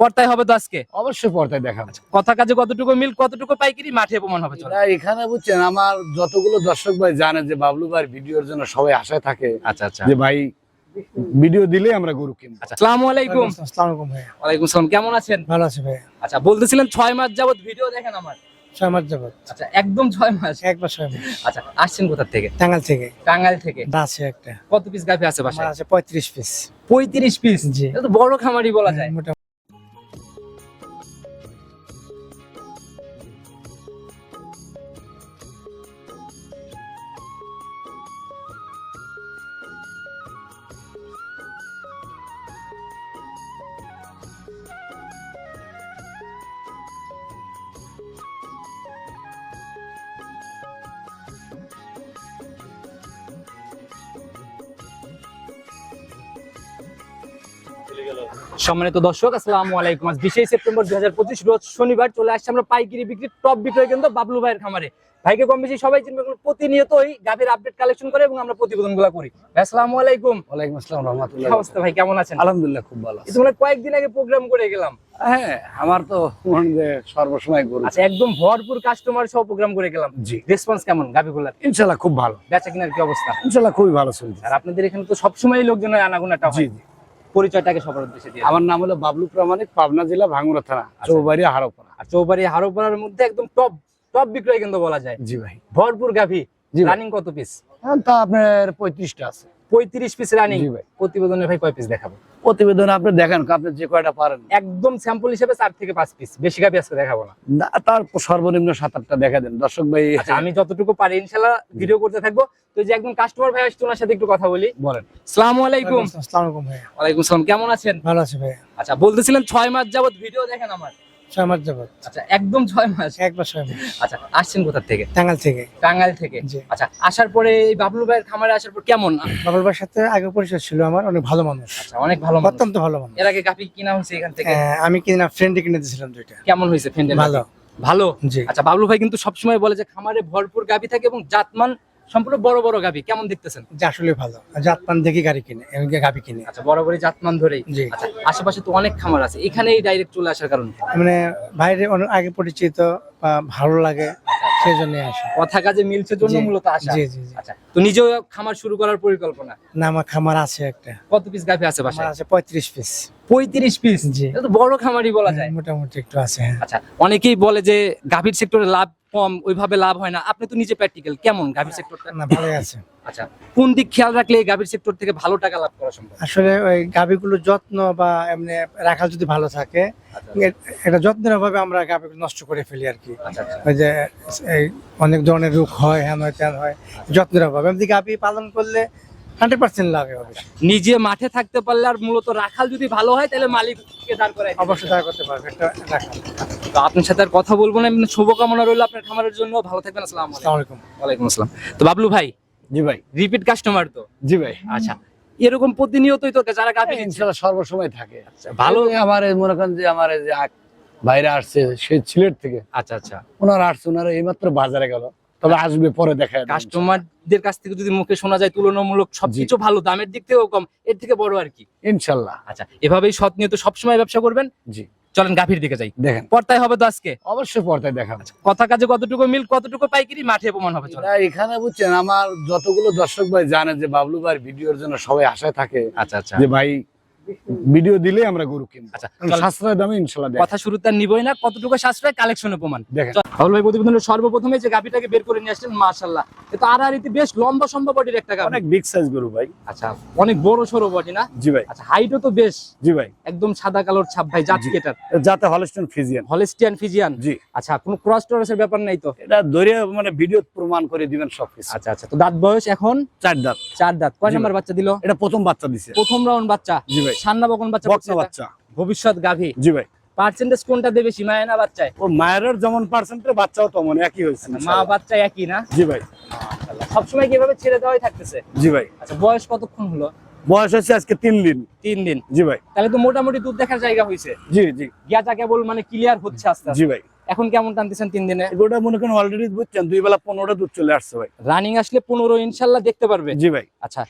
পর্তায় হবে তো আজকে? অবশ্যই পর্দায় দেখাবো। কথা কাজে কতটুকু মিল কতটুকু পাইকারি মাঠে প্রমাণ হবে? এখানে বুঝছেন আমার যতগুলো দর্শক ভাই জানে যে বাবলু ভাই ভিডিওর জন্য সবাই আশায় থাকে আচ্ছা আচ্ছা। যে ভাই ভিডিও দিলে আমরা গরু কিনবো। আচ্ছা আসসালামু আলাইকুম। আসসালামু আলাইকুম ভাইয়া। ওয়ালাইকুম আসসালাম কেমন আছেন? ভালো আছি ভাইয়া। আচ্ছা বলতেছিলেন ছয় মাস যাবত ভিডিও দেখেন আমার। ছয় মাস যাবত আচ্ছা একদম ছয় মাস। একবার ছয় মাস। আচ্ছা আসছেন কোথা থেকে? টাঙ্গাল থেকে। টাঙ্গাইল থেকে? আছে একটা। কত পিস গাভি আছে বাসায়? আছে পঁয়ত্রিশ পিস পঁয়ত্রিশ পিস জি। এটা বড় খামারি বলা যায়। মোটামুটি। সম্মানিত দর্শক আসসালামু আলাইকুম। আজ বিশে সেপ্টেম্বর দুই হাজার পঁচিশ রোজ শনিবার চলে আসছে আমরা পাইকারি বিক্রি টপ বিক্রয় কেন্দ্র বাবলু ভাইয়ের খামারে। ভাইকে কম বেশি সবাই চিনবে প্রতিনিয়তই গাভীর আপডেট কালেকশন করে এবং আমরা প্রতিবেদনগুলা করি আসসালামু আলাইকুম। ওয়ালাইকুম আসসালাম রহমতুল্লাহ। অবস্থা ভাই কেমন আছেন? আলহামদুলিল্লাহ খুব ভালো এই তো মানে কয়েকদিন আগে প্রোগ্রাম করে গেলাম। হ্যাঁ আমার তো মনে যে সর্বসময় গরু। আচ্ছা একদম ভরপুর কাস্টমার সহ প্রোগ্রাম করে গেলাম। জি। রেসপন্স কেমন গাভী গুলার ইনশাল্লাহ খুব ভালো। বেচা কিনার কি অবস্থা? ইনশাল্লাহ খুবই ভালো চলছে। আর আপনাদের এখানে তো সবসময় লোকজনের আনাগোনাটা হয়। জি। পরিচয়টাকে সবার উদ্দেশ্যে দিয়ে আমার নাম হলো বাবলু প্রামাণিক পাবনা জেলা ভাঙ্গুরা থানা চৌবাড়ি হারোপাড়া। আর চৌবাড়ি হারোপাড়ার মধ্যে একদম টপ টপ বিক্রয় কিন্তু বলা যায়। জি ভাই। ভরপুর গাভী রানিং কত পিস এখন তা আপনার পঁয়ত্রিশটা আছে। পঁয়ত্রিশ পিস রানিং ভাই। প্রতিবেদনে ভাই কয় পিস দেখাবো? প্রতিবেদন আপনি দেখেন আপনি যে কয়টা পারেন। একদম স্যাম্পল হিসেবে চার থেকে পাঁচ পিস বেশি কাপি আজকে দেখাবো না। না, তার সর্বনিম্ন সাত আটটা দেখা দেন। দর্শক ভাই আচ্ছা আমি যতটুকু পারি ইনশাল্লাহ ভিডিও করতে থাকব। তো যে একদম কাস্টমার ভাই আসছে ওনার সাথে একটু কথা বলি। বলেন। সালাম আলাইকুম। আসসালামু আলাইকুম ভাইয়া। ওয়ালাইকুম সালাম কেমন আছেন? ভালো আছি ভাইয়া। আচ্ছা বলতেছিলেন ছয় মাস যাবত ভিডিও দেখেন আমার। ছয় মাস যাবত আচ্ছা একদম ছয় মাস? একবার ছয় মাস। আচ্ছা আসছেন কোথা থেকে? টাঙ্গাল থেকে। টাঙ্গাইল থেকে? জি। আচ্ছা আসার পরে এই বাবলু ভাইয়ের খামারে আসার পর কেমন? বাবুল ভাইয়ের সাথে আগে পরিচয় ছিল আমার অনেক ভালো মানুষ। আচ্ছা অনেক ভালো মানুষ। অত্যন্ত ভালো মানুষ। এর আগে গাভী কিনা হয়েছে এখান থেকে? হ্যাঁ, আমি কিনা ফ্রেন্ডে কিনে দিয়েছিলাম দুইটা। কেমন হয়েছে ফ্রেন্ডের ভালো। ভালো? জি। আচ্ছা বাবলু ভাই কিন্তু সবসময় বলে যে খামারে ভরপুর গাভী থাকে এবং জাতমান সম্পূর্ণ বড় বড় গাভী কেমন দেখতেছেন? যে আসলে ভালো। জাতমান দেখি গাড়ি কিনে গাবি কিনে। আচ্ছা বড় বড় জাতমান ধরেই। জি। আচ্ছা আশেপাশে তো অনেক খামার আছে এখানেই ডাইরেক্ট চলে আসার কারণে মানে বাইরে অনেক আগে পরিচিত ভালো লাগে সেই জন্য আসে। কথা কাজে মিলছে জন্য মূলত আসা জি জি আচ্ছা তো নিজেও খামার শুরু করার পরিকল্পনা? না আমার খামার আছে একটা। কত পিস গাভী আছে বাসায়? আছে পঁয়ত্রিশ পিস পঁয়ত্রিশ পিস জি। এটা তো বড় খামারই বলা যায়। মোটামুটি একটু আছে হ্যাঁ। আচ্ছা অনেকেই বলে যে গাভীর সেক্টরে লাভ কম ওইভাবে লাভ হয় না। আপনি তো নিজে প্র্যাকটিক্যাল কেমন গাভীর সেক্টরটা না ভালোই আছে। আচ্ছা কোন দিক খেয়াল রাখলে এই গাভীর সেক্টর থেকে ভালো টাকা লাভ করা সম্ভব? আসলে ওই গাভিগুলোর যত্ন বা এমনি রাখাল যদি ভালো থাকে আচ্ছা এটা যত্নের অভাবে আমরা গাভিগুলো নষ্ট করে ফেলি আর কি। আচ্ছা আচ্ছা। ওই যে অনেক ধরনের রোগ হয় হ্যান হয় ত্যান হয় যত্নের অভাবে। এমনি গাভি পালন করলে হান্ড্রেড পার্সেন্ট লাভ হবে নিজে মাঠে থাকতে পারলে আর মূলত রাখাল যদি ভালো হয় তাহলে মালিককে দাঁড় দিবে। অবশ্যই তারা করতে পারবে একটা রাখাল। তো আপনার সাথে আর কথা বলব না শুভকামনা রইল আপনার খামারের জন্য। ভালো থাকবেন আসসালামু আলাইকুম। ওয়ালাইকুম আসসালাম। তো বাবলু ভাই জি ভাই। রিপিট কাস্টমার তো। জি ভাই। আচ্ছা এরকম প্রতিনিয়তই তো যারা গাভী ইনশাআল্লাহ ইনশাল্লাহ সর্বসময় থাকে। ভালো ভালো আমার মনে করেন যে আমার যে বাইরে আসছে সে সিলেট থেকে। আচ্ছা আচ্ছা। ওনারা আসছে ওনারা এইমাত্র বাজারে গেল। তবে আসবে পরে দেখা। কাস্টমারদের কাছ থেকে যদি মুখে শোনা যায় তুলনামূলক সবকিছু ভালো দামের দিক থেকেও কম এর থেকে বড় আর কি। ইনশাল্লাহ আচ্ছা এভাবেই সৎ নিয়ে তো সবসময় ব্যবসা করবেন? জি। চলেন গাভীর দিকে যাই। দেখেন। পর্তায় হবে তো আজকে? অবশ্যই পর্দায় দেখাবো। কথা কাজে কতটুকু মিল কতটুকু পাইকারি মাঠে প্রমাণ হবে এখানে বুঝছেন আমার যতগুলো দর্শক ভাই জানে যে বাবলু ভাই ভিডিওর জন্য সবাই আশায় থাকে আচ্ছা আচ্ছা। যে ভাই ভিডিও দিলে আমরা গরু কিনবো। আচ্ছা সাশ্রয় দামে ইনশাল্লাহ কথা শুরুতে নিবই না কতটুকু সাশ্রয় কালেকশনে প্রমাণ দেখেন। রাহুল ভাই প্রতিবেদনের সর্বপ্রথমে যে গাভীটাকে বের করে নিয়ে আসলেন মাশাল্লাহ এটা আর আর বেশ লম্বা সম্ভব বডির একটা গাভী। অনেক বিগ সাইজ গরু ভাই। আচ্ছা অনেক বড় সড়ো বডি না? জি ভাই। আচ্ছা হাইটও তো বেশ। জি ভাই। একদম সাদা কালোর ছাপ ভাই জাত কেটার যাতে হলস্টন ফিজিয়ান হলিস্টিয়ান ফিজিয়ান জি। আচ্ছা কোনো ক্রস টরসের ব্যাপার নাই তো? এটা ধরে মানে ভিডিও প্রমাণ করে দিবেন সবকিছু। আচ্ছা আচ্ছা তো দাঁত বয়স এখন? চার দাঁত। চার দাঁত। কয় নাম্বার বাচ্চা দিল? এটা প্রথম বাচ্চা দিছে। প্রথম রাউন্ড বাচ্চা। জি ভাই। সান্না বকন বাচ্চা বাচ্চা। ভবিষ্যৎ গাভী। জি ভাই। পার্সেন্টেজ কোনটা দেবে? সীমায় না বাচ্চায়? ও মায়ের যেমন পার্সেন্টে বাচ্চাও তেমন একই হয়েছে মা বাচ্চা একই না? জি ভাই। সবসময় কীভাবে ছেড়ে দেওয়াই থাকতেছে? জি ভাই। আচ্ছা বয়স কতক্ষণ হলো? বয়স হচ্ছে আজকে তিন দিন। তিন দিন। জি ভাই। তাহলে তো মোটামুটি দুধ দেখার জায়গা হয়েছে জি জি। গিয়াটা কেবল মানে ক্লিয়ার হচ্ছে আস্তে আস্তে। জি ভাই। এখন কেমন টানতেছেন তিন দিনে? এগুলোটা মনে করেন অলরেডি বুঝছেন দুই বেলা পনেরোটা দুধ চলে আসছে ভাই। রানিং আসলে পনেরো ইনশাল্লাহ দেখতে পারবে। জি ভাই। আচ্ছা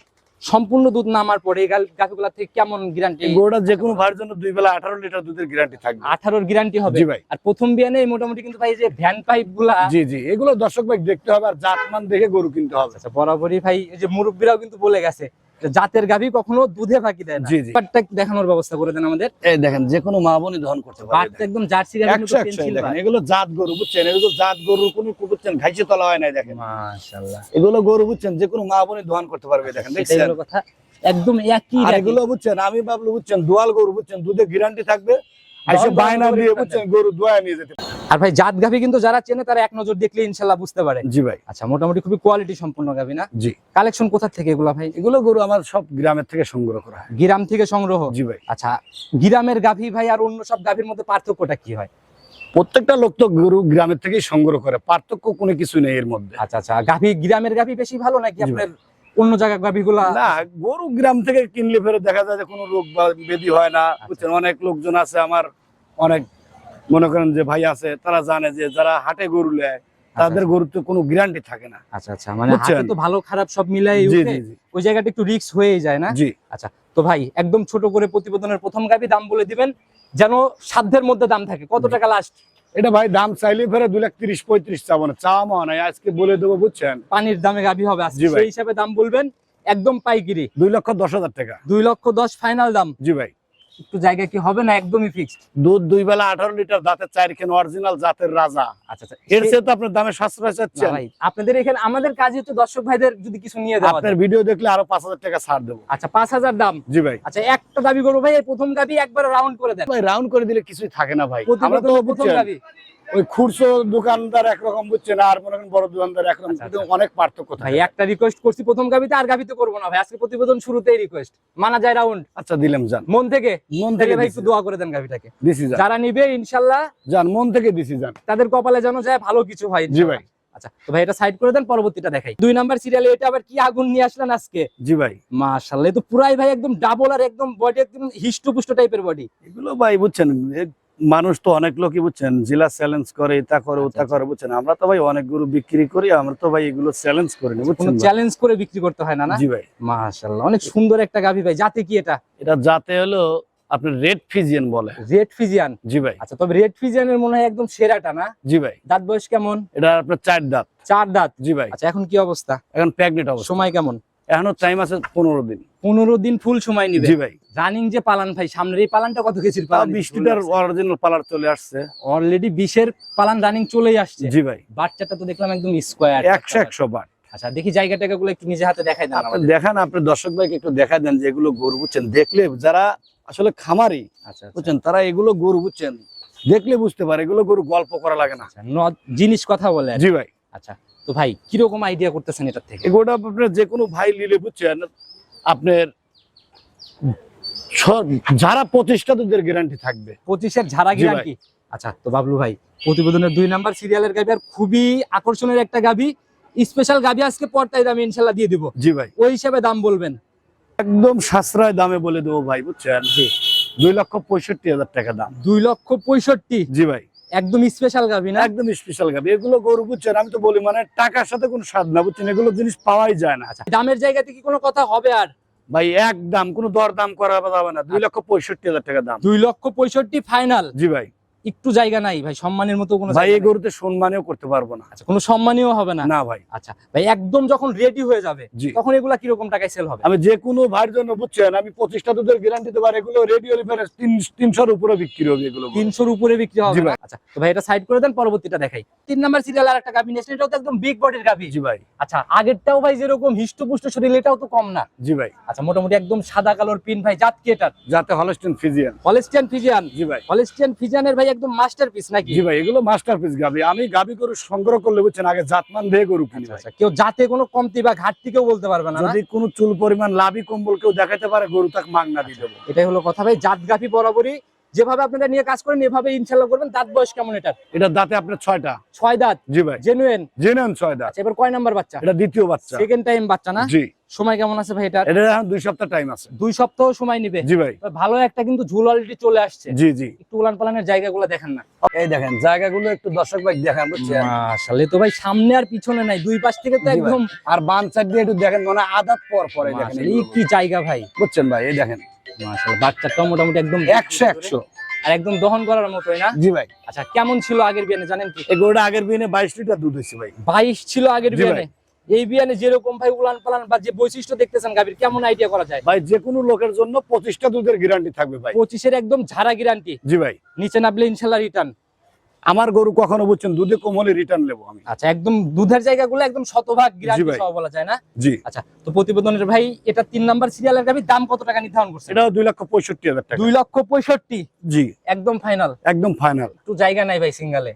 সম্পূর্ণ দুধ নামার পরে গাছগুলা থেকে কেমন গ্যারান্টি গরুটা যে কোনো ভার জন্য দুই বেলা আঠারো লিটার দুধের গ্যারান্টি থাকবে। আঠারোর গ্যারান্টি হবে। ভাই। আর প্রথম বিয়ানে মোটামুটি কিন্তু ভাই যে ভ্যান পাইপগুলা জি জি। এগুলো দর্শক ভাই দেখতে হবে আর জাতমান দেখে গরু কিনতে হবে। আচ্ছা বরাবরই ভাই এই যে মুরব্বীরাও কিন্তু বলে গেছে জাতের গাভি কখনো দুধে ফাঁকি দেয় না। জি, জি। দেখানোর ব্যবস্থা করে দেন আমাদের। এই দেখেন যে কোনো মা বোনই দহন করতে পারে। বাটটা একদম জার্সি দেখেন এগুলো জাত গরু বুঝছেন? এগুলো জাত গরু কোনো বুঝছেন ঘাইছে তলা হয় না দেখেন। মাশাআল্লাহ। এগুলো গরু বুঝছেন? যে কোনো মা বোনই দহন করতে পারবে দেখেন দেখছেন? কথা। একদম একই আর এগুলো বুঝছেন? আমি ভাবলো বুঝছেন দোয়াল গরু বুঝছেন? দুধে গ্যারান্টি থাকবে বায়না দিয়ে বুঝছেন গরু দোয়া নিয়ে যেতে আর ভাই জাত গাভি কিন্তু যারা চেনে তারা এক নজর দেখলে ইনশাল্লাহ বুঝতে পারে। জি ভাই। আচ্ছা মোটামুটি খুবই কোয়ালিটি সম্পূর্ণ গাভি না? জি। কালেকশন কোথা থেকে এগুলা ভাই? এগুলো গরু আমার সব গ্রামের থেকে সংগ্রহ করা হয়। গিরাম থেকে সংগ্রহ? জি ভাই। আচ্ছা গিরামের গাভি ভাই আর অন্য সব গাভির মধ্যে পার্থক্যটা কি হয়? প্রত্যেকটা লোক তো গরু গ্রামের থেকেই সংগ্রহ করে পার্থক্য কোনো কিছু নেই এর মধ্যে। আচ্ছা আচ্ছা গাভি গ্রামের গাভি বেশি ভালো নাকি আপনার অন্য জায়গার গাভিগুলা? না গরু গ্রাম থেকে কিনলে ফেরত দেখা যায় যে কোনো রোগ বা ব্যাধি হয় না আচ্ছা। অনেক লোকজন আছে আমার অনেক মনে করেন যে ভাই আছে তারা জানে যে যারা হাটে গরু নেয় তাদের গরুর তো কোনো গ্যারান্টি থাকে না। আচ্ছা আচ্ছা মানে? তো ভালো খারাপ সব মিলাই ওই জায়গাটা একটু রিস্ক হয়ে যায় না? জি। আচ্ছা তো ভাই একদম ছোট করে প্রতিবেদনের প্রথম গাভি দাম বলে দিবেন যেন সাধ্যের মধ্যে দাম থাকে। কত টাকা লাস্ট এটা ভাই দাম চাইলে ফেরে দুই লাখ তিরিশ পঁয়ত্রিশ চাবো না। চাওয়া মনে নাই আজকে বলে দেবো বুঝছেন? পানির দামে গাভি হবে। ভাই। সেই হিসাবে দাম বলবেন একদম পাইকিরি। দুই লক্ষ দশ হাজার টাকা। দুই লক্ষ দশ ফাইনাল দাম। জি ভাই। একটু জায়গা কি হবে না একদমই ফিক্সড দুধ দুই বেলা আঠারো লিটার দাঁতে অরিজিনাল জাতের রাজা। আচ্ছা আচ্ছা। এর চেয়ে তো আপনার দামে সাশ্রয় না ভাই আপনাদের এখানে আমাদের কাজে তো দর্শক ভাইদের যদি কিছু নিয়ে দেওয়া আপনার যায়। ভিডিও দেখলে আরও পাঁচ হাজার টাকা ছাড় দেবো। আচ্ছা পাঁচ হাজার দাম। জি ভাই। আচ্ছা একটা দাবি করব ভাই এই প্রথম দাবি একবার রাউন্ড করে দেন। ভাই রাউন্ড করে দিলে কিছুই থাকে না ভাই। আমরা তো প্রথম গাবি ওই দোকানদার একরকম বুঝছেন আর মনে করেন বড় দোকানদার একরকম আচ্ছা, কিন্তু আচ্ছা। অনেক পার্থক্য ভাই একটা রিকোয়েস্ট করছি প্রথম গাবিতে আর গাবিতে করব না ভাই। আজকে প্রতিবেদন শুরুতেই রিকোয়েস্ট মানা যায় রাউন্ড আচ্ছা দিলাম যান। মন থেকে? মন থেকে ভাই একটু দোয়া করে দেন গাবিটাকে। দিছি যান। যারা নিবে যান মন থেকে দিছি যান। তাদের কপালে যেন যায় ভালো কিছু হয় জি ভাই। আচ্ছা তো ভাই এটা সাইড করে দেন পরবর্তীটা দেখাই। দুই নাম্বার সিরিয়ালে এটা আবার কি আগুন নিয়ে আসলেন আজকে? জি ভাই। মাশাআল্লাহ তো পুরাই ভাই একদম ডাবল আর একদম বডি একদম হিষ্টপুষ্ট টাইপের বডি এগুলো ভাই বুঝছেন মানুষ তো অনেক লোকই বুঝছেন জেলা চ্যালেঞ্জ করে এটা করে ওটা আচ্ছা, করে বুঝছেন। আমরা তো ভাই অনেক গরু বিক্রি করি আমরা তো ভাই এগুলো চ্যালেঞ্জ করি না বুঝছেন চ্যালেঞ্জ করে বিক্রি করতে হয় না না? জি ভাই। মাশাআল্লাহ অনেক সুন্দর একটা গাভি ভাই জাতে কি এটা? এটা যাতে হলো আপনার রেড ফিজিয়ান বলে। রেড ফিজিয়ান জি ভাই। আচ্ছা তবে রেড ফিজিয়ানের মনে হয় একদম সেরাটা না? জি ভাই। দাঁত বয়স কেমন? এটা আপনার চার দাঁত। চার দাঁত? জি ভাই। আচ্ছা এখন কি অবস্থা? এখন প্রেগনেন্ট অবস্থা। সময় কেমন? এখনও টাইম আছে পনেরো দিন। পনেরো দিন ফুল সময় নিবে। জি ভাই। রানিং যে পালান ভাই সামনের এই পালানটা কত কেজির পালান? অরিজিনাল পালার চলে আসছে। অলরেডি বিশের পালান রানিং চলেই আসছে। জি ভাই। বাচ্চাটা তো দেখলাম একদম স্কোয়ার একশো একশো বার আচ্ছা দেখি জায়গা টাকা গুলো একটু নিজে হাতে দেখাই দেন আপনি দেখান আপনি দর্শক ভাইকে একটু দেখা দেন যে এগুলো গরু বুঝছেন। দেখলে যারা আসলে খামারি আচ্ছা আচ্ছা। বুঝছেন তারা এগুলো গরু বুঝছেন। দেখলে বুঝতে পারে এগুলো গরু গল্প করা লাগে না। আচ্ছা, ন- জিনিস কথা বলে জি ভাই। আচ্ছা তো ভাই কীরকম আইডিয়া করতেছেন এটার থেকে? এগুলোটা আপনার যে কোনো ভাই নিলে বুঝছেন আপনার যারা প্রতিষ্ঠাতাদের গ্যারান্টি থাকবে। পঁচিশের ঝাড়া গ্যারান্টি আচ্ছা তো বাবলু ভাই প্রতিবেদনের দুই নাম্বার সিরিয়ালের গাবি আর খুবই আকর্ষণের একটা গাবি স্পেশাল গাবি আজকে পর্তায় দামি ইনশাল্লাহ দিয়ে দিব। জি ভাই। ওই হিসাবে দাম বলবেন? একদম সাশ্রয় দামে বলে দেবো ভাই বুঝছেন? জি। দুই লক্ষ পঁয়ষট্টি হাজার টাকা দাম। দুই লক্ষ পঁয়ষট্টি? জি ভাই। একদম স্পেশাল গাবি না? একদম স্পেশাল গাবি এগুলো গরু বুঝছেন আমি তো বলি মানে টাকার সাথে কোনো স্বাদ না বুঝছেন? এগুলো জিনিস পাওয়াই যায় না। আচ্ছা দামের জায়গাতে কি কোনো কথা হবে আর? ভাই একদম কোনো দর দাম করা যাবে না। দুই লক্ষ পঁয়ষট্টি হাজার টাকা দাম। দুই লক্ষ পঁয়ষট্টি ফাইনাল জি ভাই। একটু জায়গা নাই ভাই সম্মানের মতো কোনো ভাই এই গরুতে সম্মানেও করতে পারব না। আচ্ছা কোনো সম্মানীয় হবে না? না ভাই। আচ্ছা ভাই একদম যখন রেডি হয়ে যাবে তখন এগুলা কীরকম টাকায় সেল হবে? আমি যে কোনো ভাইয়ের জন্য বুঝছেন আমি পঁচিশটা দুধের গ্যারান্টি দেবার এগুলো রেডি রেডিও লিফারে তিনশোর উপরে বিক্রি হবে এগুলো গরু। তিনশোর উপরে বিক্রি হবে। আচ্ছা তো ভাই এটা সাইড করে দেন পরবর্তীটা দেখাই। তিন নাম্বার সিরিয়াল আর একটা গাভি নিয়েছেন এটাও তো একদম বিগ বডির গাভি। জি ভাই। আচ্ছা আগেরটাও ভাই যেরকম হিষ্টপুষ্ট শরীর এটাও তো কম না। জি ভাই। আচ্ছা মোটামুটি একদম সাদা কালোর পিন ভাই জাত কি এটার? যাতে হলস্টেন ফিজিয়ান হলিস্টিয়ান ফিজিয়ান জি ভাই। হলিস্টিয়ান ফিজিয়ানের ভাই একদম মাস্টারপিস নাকি? জি ভাই এগুলো মাস্টারপিস গাবি। আমি গাবি গরু সংগ্রহ করলে বুঝছেন আগে জাতমান দিয়ে গরু কিনি আচ্ছা কেউ জাতে কোনো কমতি বা ঘাটতি কেউ বলতে পারবে না? যদি কোনো চুল পরিমাণ লাভি কম্বল কেউ দেখাতে পারে গরু তাকে মাংনা দিয়ে দেবো। এটাই হলো কথা ভাই জাত গাভি বরাবরই যেভাবে আপনারা নিয়ে কাজ করেন এভাবে ইনশাল্লাহ করবেন। দাঁত বয়স কেমন এটার? এটা দাঁতে আপনার ছয়টা। ছয় দাঁত? জি ভাই। জেনুয়েন জেনেন ছয় দাঁত। আচ্ছা এবার কয় নাম্বার বাচ্চা? এটা দ্বিতীয় বাচ্চা। সেকেন্ড টাইম বাচ্চা না? জি। সময় কেমন আছে ভাই এটা এটা দুই সপ্তাহ টাইম আছে। দুই সপ্তাহ সময় নিবে? জি ভাই। ভালো একটা কিন্তু ঝুল অলরেডি চলে আসছে। জি জি। একটু উলান পালানের জায়গাগুলো দেখেন না। এই দেখেন জায়গাগুলো একটু দর্শক ভাই দেখেন বুঝছেন? মাশাআল্লাহ তো ভাই সামনে আর পিছনে নাই দুই পাশ থেকে তো একদম আর বাম সাইড দিয়ে একটু দেখেন মানে আদাত পর পরে দেখেন। এই কি জায়গা ভাই। বুঝছেন ভাই এই দেখেন। মাশাআল্লাহ বাচ্চাটা মোটামুটি একদম একশো একশো। আর একদম দহন করার মতোই না? জি ভাই। আচ্ছা কেমন ছিল আগের বিয়ানে জানেন কি? এই গরুটা আগের বিনে বাইশ লিটার দুধ হয়েছে ভাই। বাইশ ছিল আগের বিয়ানে? এই বিয়ানে যেরকম ভাই উলান পালান বা যে বৈশিষ্ট্য দেখতেছেন গাভীর কেমন আইডিয়া করা যায়? ভাই যে কোনো লোকের জন্য পঁচিশটা দুধের গ্যারান্টি থাকবে ভাই। পঁচিশের একদম ঝাড়া গ্যারান্টি জি ভাই। নিচে নামলে ইনশাল্লাহ রিটার্ন আমার গরু কখনো বুঝছেন দুধে কম হলে রিটার্ন নেব আমি। আচ্ছা একদম দুধের জায়গাগুলো একদম শতভাগ গ্যারান্টি ভাই। সহ বলা যায় না? জি। আচ্ছা তো প্রতিবেদনের ভাই এটা তিন নাম্বার সিরিয়ালের গাভীর দাম কত টাকা নির্ধারণ করছে এটাও দুই লক্ষ পঁয়ষট্টি হাজার টাকা। দুই লক্ষ পঁয়ষট্টি? জি। একদম ফাইনাল একদম ফাইনাল একটু জায়গা নাই ভাই সিঙ্গালে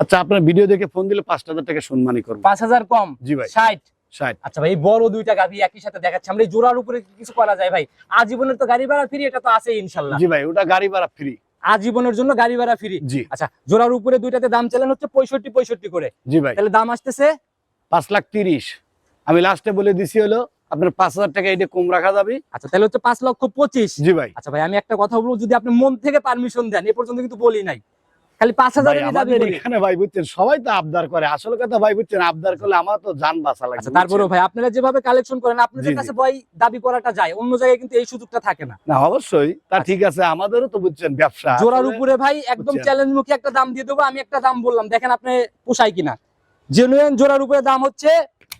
আচ্ছা আপনার ভিডিও দেখে ফোন দিলে পাঁচ হাজার টাকা সম্মানই করব। পাঁচ হাজার কম? জি ভাই। ষাট? ষাট। আচ্ছা ভাই বড় দুইটা গাভী একই সাথে দেখাচ্ছি। আমরা এই জোড়ার উপরে কিছু করা যায় ভাই। আজীবনের তো গাড়ি ভাড়া ফ্রি এটা তো আছে ইনশাল্লাহ। জি ভাই ওটা গাড়ি ভাড়া ফ্রি আজীবনের জন্য গাড়ি ভাড়া ফ্রি জি। আচ্ছা জোড়ার উপরে দুইটাতে দাম চালান হচ্ছে পঁয়ষট্টি পঁয়ষট্টি করে। জি ভাই। তাহলে দাম আসতেছে? পাঁচ লাখ তিরিশ। আমি লাস্টে বলে দিছি হলো আপনার পাঁচ হাজার টাকা এটা কম রাখা যাবে। আচ্ছা তাহলে হচ্ছে পাঁচ লক্ষ পঁচিশ। জি ভাই। আচ্ছা ভাই আমি একটা কথা বলব যদি আপনি মন থেকে পারমিশন দেন এ পর্যন্ত কিন্তু বলি নাই। খালি পাঁচ হাজার এখানে ভাই বুঝছেন সবাই তো আবদার করে। আসল কথা ভাই বুঝছেন আবদার করলে আমার তো জান বাঁচা লাগে আচ্ছা তারপরেও ভাই আপনারা যেভাবে কালেকশন করেন আপনাদের কাছে ভয় দাবি করাটা যায় অন্য জায়গায় কিন্তু এই সুযোগটা থাকে না। না অবশ্যই তা ঠিক আছে আমাদেরও তো বুঝছেন ব্যবসা জোড়ার উপরে ভাই একদম চ্যালেঞ্জ মুখী একটা দাম দিয়ে দেবো আমি একটা দাম বললাম দেখেন আপনি পোষায় কিনা। জেনুয়েন জোড়ার উপরে দাম হচ্ছে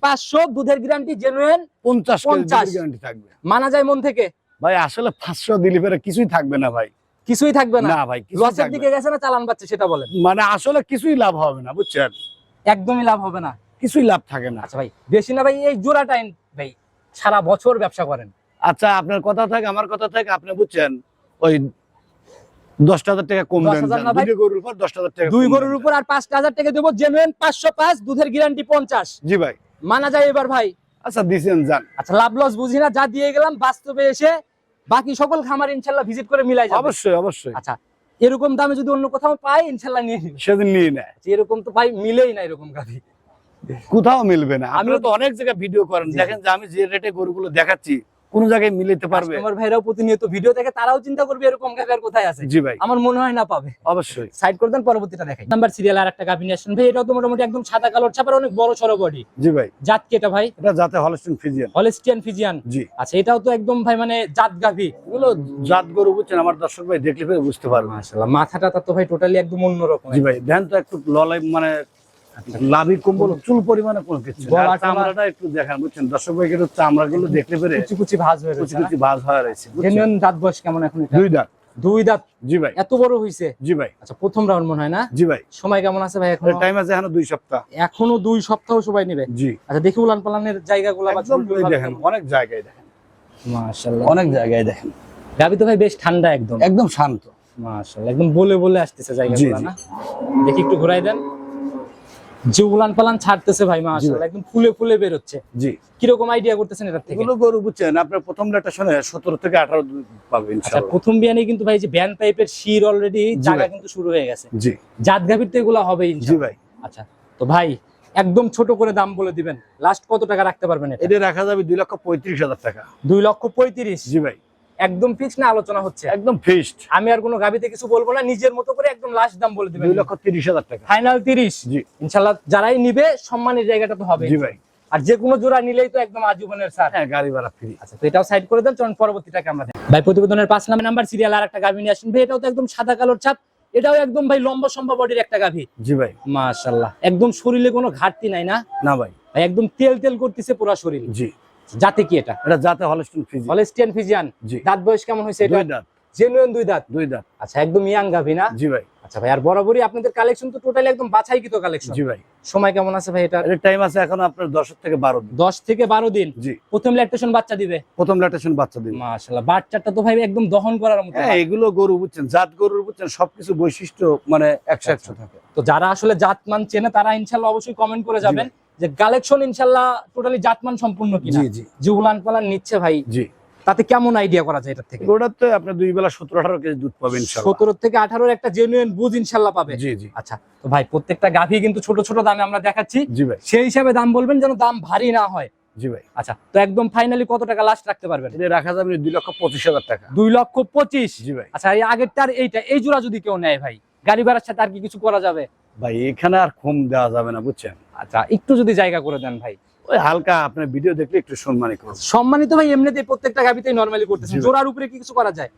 পাঁচশো দুধের গ্যারান্টি জেনুয়েন পঞ্চাশ পঞ্চাশ। গ্যারান্টি থাকবে। মানা যায় মন থেকে। ভাই আসলে পাঁচশো দিলে পরে কিছুই থাকবে না ভাই। কিছুই থাকবে না। না ভাই লসের দিকে গেছে না চালান পাচ্ছে সেটা বলেন। মানে আসলে কিছুই লাভ হবে না বুঝছেন? একদমই লাভ হবে না। কিছুই লাভ থাকে না। আচ্ছা ভাই বেশি না ভাই এই জোড়াটাই ভাই সারা বছর ব্যবসা করেন। আচ্ছা আপনার কথা থাকে আমার কথা থাকে আপনি বুঝছেন ওই দশ হাজার টাকা কম গরুর উপর দশ হাজার দুই গরুর উপর আর পাঁচটা হাজার টাকা দেবো জেনুয়েন পাঁচশো পাঁচ দুধের গ্যারান্টি পঞ্চাশ। জি ভাই। মানা যায় এবার ভাই। আচ্ছা দিছেন যান। আচ্ছা লাভ লস বুঝি না যা দিয়ে গেলাম বাস্তবে এসে বাকি সকল খামার ইনশাল্লাহ ভিজিট করে মিলাই যাবে। অবশ্যই অবশ্যই। আচ্ছা এরকম দামে যদি অন্য কোথাও পাই ইনশাল্লাহ নিয়ে নিই সেদিন নিয়ে নেয়। এরকম তো পাই মিলেই না এরকম গাভি কোথাও মিলবে না। আমিও তো অনেক জায়গায় ভিডিও করেন। দেখেন যে আমি যে রেটে গরুগুলো দেখাচ্ছি কোন জায়গায় মিলাতে পারবে। আমার ভাইরাও প্রতিনিয়ত ভিডিও দেখে তারাও চিন্তা করবে এরকম গাভি আর কোথায় আছে। জি ভাই। আমার মনে হয় না পাবে। অবশ্যই। সাইড করে দেন পরবর্তীটা দেখাই। নাম্বার সিরিয়াল আর একটা গাভি নিয়ে আসেন ভাই এটাও তো মোটামুটি একদম সাদা কালোর ছাপার অনেক বড় সরো বডি জি ভাই। জাত কি এটা ভাই? এটা যাতে হলস্টিন ফিজিয়ান হলিস্টিয়ান ফিজিয়ান জি। আচ্ছা এটাও তো একদম ভাই মানে জাত গাভি। এগুলো জাত গরু বুঝছেন আমার দর্শক ভাই দেখলে বুঝতে পারবে। মাশাআল্লাহ মাথাটা তো ভাই টোটালি একদম অন্যরকম। জি ভাই দেন তো একটু ললাই মানে লাভি কম্বল চুল পরিমাণে কোনো কিছু গলা চামড়াটা একটু দেখান বুঝছেন? দর্শক ভাই একটু চামড়াগুলো দেখলে পরে কুচি কুচি ভাঁজ হয়ে কুচি কুচি ভাজ হয়ে রয়েছে জেনুইন দাঁত বয়স কেমন এখন এটা? দুই দাঁত। দুই দাঁত? জি ভাই। এত বড় হইছে? জি ভাই। আচ্ছা প্রথম রাউন্ড মনে হয় না? জি ভাই। সময় কেমন আছে ভাই এখন? টাইম আছে এখনও দুই সপ্তাহ। এখনও দুই সপ্তাহ সময় নেবে? জি। আচ্ছা দেখি উলান পালানের জায়গাগুলো দেখেন অনেক জায়গায় দেখেন। মাশাআল্লাহ। অনেক জায়গায় দেখেন। গাবি তো ভাই বেশ ঠান্ডা একদম। একদম শান্ত। মাশাআল্লাহ একদম বলে বলে আসতেছে জায়গাগুলো না? দেখি একটু ঘুরাই দেন। যে উলান পালান ছাড়তেছে ভাই মাশাআল্লাহ একদম ফুলে ফুলে বের হচ্ছে জি। কীরকম আইডিয়া করতেছেন এটার থেকে? এগুলো গরু বুঝছেন আপনার প্রথম লেটা শুনে সতেরো থেকে আঠারো পাবে আচ্ছা ইনশাআল্লাহ। প্রথম বিয়ানে কিন্তু ভাই যে ব্যান পাইপের শির অলরেডি জায়গা কিন্তু শুরু হয়ে গেছে। জি। জাত গাভির তো এগুলো হবে জি ভাই। আচ্ছা তো ভাই একদম ছোট করে দাম বলে দিবেন। লাস্ট কত টাকা রাখতে পারবেন এটা? এটা রাখা যাবে দুই লক্ষ পঁয়ত্রিশ হাজার টাকা। দুই লক্ষ পঁয়ত্রিশ? জি ভাই। একদম ফিক্স না আলোচনা হচ্ছে? একদম ফিক্সড আমি আর কোনো গাবিতে কিছু বলব না নিজের মতো করে একদম লাস্ট দাম বলে দিবেন। দুই লক্ষ তিরিশ হাজার টাকা। ফাইনাল তিরিশ। জি। ইনশাল্লাহ যারাই নিবে সম্মানের জায়গাটা তো হবে। জি ভাই। আর যে কোনো জোড়া নিলেই তো একদম আজীবনের স্যার হ্যাঁ গাড়ি ভাড়া ফ্রি আচ্ছা তো এটাও সাইড করে দেন চলুন পরবর্তীটাকে আমরা। ভাই প্রতিবেদনের পাঁচ নাম্বার নাম্বার সিরিয়াল আর একটা গাভি নিয়ে আসেন। ভাই এটাও তো একদম সাদা কালোর ছাপ। এটাও একদম ভাই লম্বা সম্ভব বডির একটা গাভি। জি ভাই। মাশাল্লাহ একদম শরীরে কোনো ঘাটতি নাই না? না ভাই। ভাই একদম তেল তেল করতেছে পুরো শরীর। জি। যাতে কি এটা? এটা হলেস্টিয়ান ফিজিয়ান। দাঁত বয়স কেমন হয়েছে এটা? দুই দাঁত। জেনুইন দুই দাঁত? দুই দাঁত। আচ্ছা একদম ইয়াং গাভি না? জি ভাই। আচ্ছা ভাই আর বরাবরই আপনাদের কালেকশন তো টোটালি একদম বাছাইকৃত কালেকশন জি ভাই। সময় কেমন আছে ভাই এটা এর টাইম আছে এখন আপনার দশ থেকে বারো দিন। দশ থেকে বারো দিন? জি। প্রথম ল্যাকটেশন বাচ্চা দিবে? প্রথম ল্যাটেশন বাচ্চা দিন মাশাল্লাহ বাচ্চাটা তো ভাই একদম দহন করার মতো হ্যাঁ এগুলো গরু বুঝছেন জাত গরুর বুঝছেন সবকিছু বৈশিষ্ট্য মানে একশো একশো থাকে। তো যারা আসলে জাত মান চেনে তারা ইনশাল্লাহ অবশ্যই কমেন্ট করে যাবেন। যে কালেকশন ইনশাল্লাহ টোটালি জাতমান সম্পূর্ণ কিনা। যে উলান পালান নিচ্ছে ভাই। জি। তাতে কেমন আইডিয়া করা যায় এটার থেকে? গরুটার তো আপনার দুই বেলা সতেরো আঠারো কেজি দুধ পাবেন সতেরো থেকে আঠারোর একটা জেনুইন বুঝ ইনশাল্লাহ পাবে। জি জি। আচ্ছা তো ভাই প্রত্যেকটা গাভি কিন্তু ছোট ছোট দামে আমরা দেখাচ্ছি। জি ভাই। সেই হিসাবে দাম বলবেন যেন দাম ভারী না হয়। জি ভাই। আচ্ছা তো একদম ফাইনালি কত টাকা লাস্ট রাখতে পারবেন? এটা রাখা যাবে দুই লক্ষ পঁচিশ হাজার টাকা। দুই লক্ষ পঁচিশ। জি ভাই। আচ্ছা এই আগেরটার এইটা এই জোড়া যদি কেউ নেয় ভাই গাড়ি ভাড়ার সাথে আর কি কিছু করা যাবে? ভাই এখানে আর কম দেওয়া যাবে না বুঝছেন? আচ্ছা একটু যদি জায়গা করে দেন ভাই। ওই হালকা আপনার ভিডিও দেখলে একটু সম্মানিত করুন। সম্মানিত ভাই এমনিতেই প্রত্যেকটা গাবিতেই নরমালি করতেছেন। জোড়ার উপরে কি কিছু করা যায়?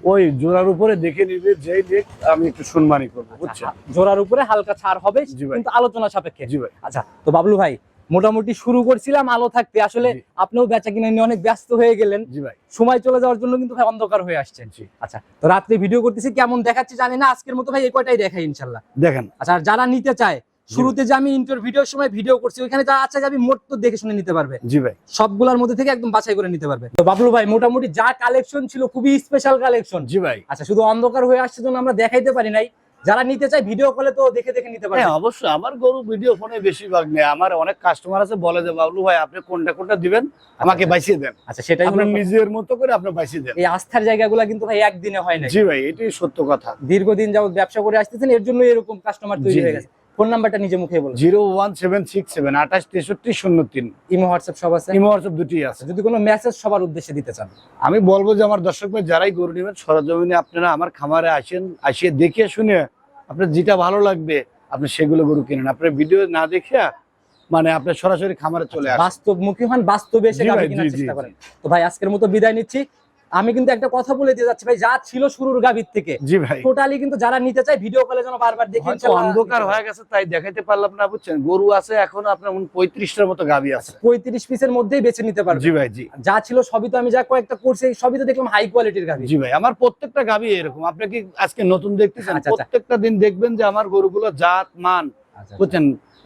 ওই জোড়ার উপরে দেখে নিবে যেই দেখ আমি একটু সম্মানই করব বুঝছেন? আচ্ছা, জোড়ার উপরে হালকা ছাড় হবে কিন্তু আলোচনা সাপেক্ষে। জি ভাই। আচ্ছা তো বাবলু ভাই মোটামুটি শুরু করছিলাম আলো থাকতে। আসলে আপনিও বেচা কিনা নিয়ে অনেক ব্যস্ত হয়ে গেলেন। জি ভাই। সময় চলে যাওয়ার জন্য কিন্তু ভাই অন্ধকার হয়ে আসছেন জি। আচ্ছা তো রাত্রে ভিডিও করতেছি কেমন দেখাচ্ছি জানি না। আজকের মতো ভাই এই কয়টাই দেখাই ইনশাল্লাহ। দেখেন। আচ্ছা আর যারা নিতে চায় শুরুতে যে আমি ভিডিওর সময় ভিডিও করছি ওইখানে যা আছে আমি মোট তো দেখে শুনে নিতে পারবে। জি ভাই। সবগুলোর মধ্যে থেকে একদম বাছাই করে নিতে পারবে। তো বাবলু ভাই মোটামুটি যা কালেকশন ছিল খুবই স্পেশাল কালেকশন জি ভাই। আচ্ছা শুধু অন্ধকার হয়ে আসছে জন্য আমরা দেখাইতে পারি নাই। যারা নিতে চায় ভিডিও কলে তো দেখে দেখে নিতে পারে হ্যাঁ অবশ্যই। আমার গরু ভিডিও ফোনে বেশিরভাগ নেই। আমার অনেক কাস্টমার আছে বলে যে বাবলু ভাই আপনি কোনটা কোনটা দিবেন? আমাকে আচ্ছা। বাইসিয়ে দেন। আচ্ছা সেটাই আপনি নিজের মতো করে আপনি বাইসিয়ে দেন। এই আস্থার জায়গাগুলো কিন্তু ভাই একদিনে হয় না জি ভাই এটাই সত্য কথা। দীর্ঘদিন যাবত ব্যবসা করে আসতেছেন এর জন্য এরকম কাস্টমার তৈরি হয়ে গেছে। ফোন নাম্বারটা নিজে মুখে বলুন zero one seven six seven আঠাশ তেষট্টি শূন্য তিন। ইমো হোয়াটসঅ্যাপ সব আছে? ইমো হোয়াটসঅ্যাপ দুটি আছে। যদি কোনো মেসেজ সবার উদ্দেশ্যে দিতে চান। আমি বলব যে আমার দর্শক ভাই যারাই গরু নেবেন সরজমিনে আপনারা আমার খামারে আসেন আসিয়ে দেখে শুনে আপনার যেটা ভালো লাগবে আপনি সেগুলো গরু কিনেন। আপনার ভিডিও না দেখে মানে আপনি সরাসরি খামারে চলে আসেন। বাস্তব মুখী হন বাস্তবে এসে ভাই, কেনার চেষ্টা করেন। তো ভাই আজকের মতো বিদায় নিচ্ছি। আমি কিন্তু একটা কথা বলে দিয়ে যাচ্ছি ভাই যা ছিল শুরুর গাভীর থেকে। জি ভাই। টোটালি কিন্তু যারা নিতে চায় ভিডিও কলে যেন বারবার দেখে অন্ধকার হয়ে গেছে। তাই দেখাইতে পারলাম না বুঝছেন? গরু আছে এখন আপনার পঁয়ত্রিশটার মতো গাভী আছে। পঁয়ত্রিশ পিসের মধ্যেই বেছে নিতে পারবে। জি ভাই জি। যা ছিল সবই তো আমি যা কয়েকটা করছি সবই তো দেখলাম হাই কোয়ালিটির গাভী। জি ভাই আমার প্রত্যেকটা গাভী এরকম। আপনি কি আজকে নতুন দেখতেছেন? আচ্ছা, আচ্ছা। প্রত্যেকটা দিন দেখবেন যে আমার গরুগুলো জাত মান বুঝছেন?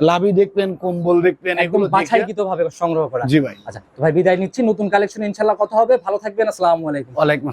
লাভি দেখবেন কম্বল দেখবেন একদম এগুলো বাছাইকৃত ভাবে সংগ্রহ করা। জি ভাই। আচ্ছা তো ভাই বিদায় নিচ্ছি। নতুন কালেকশন ইনশাল্লাহ কথা হবে। ভালো থাকবেন আসসালামু আলাইকুম। ওয়ালাইকুম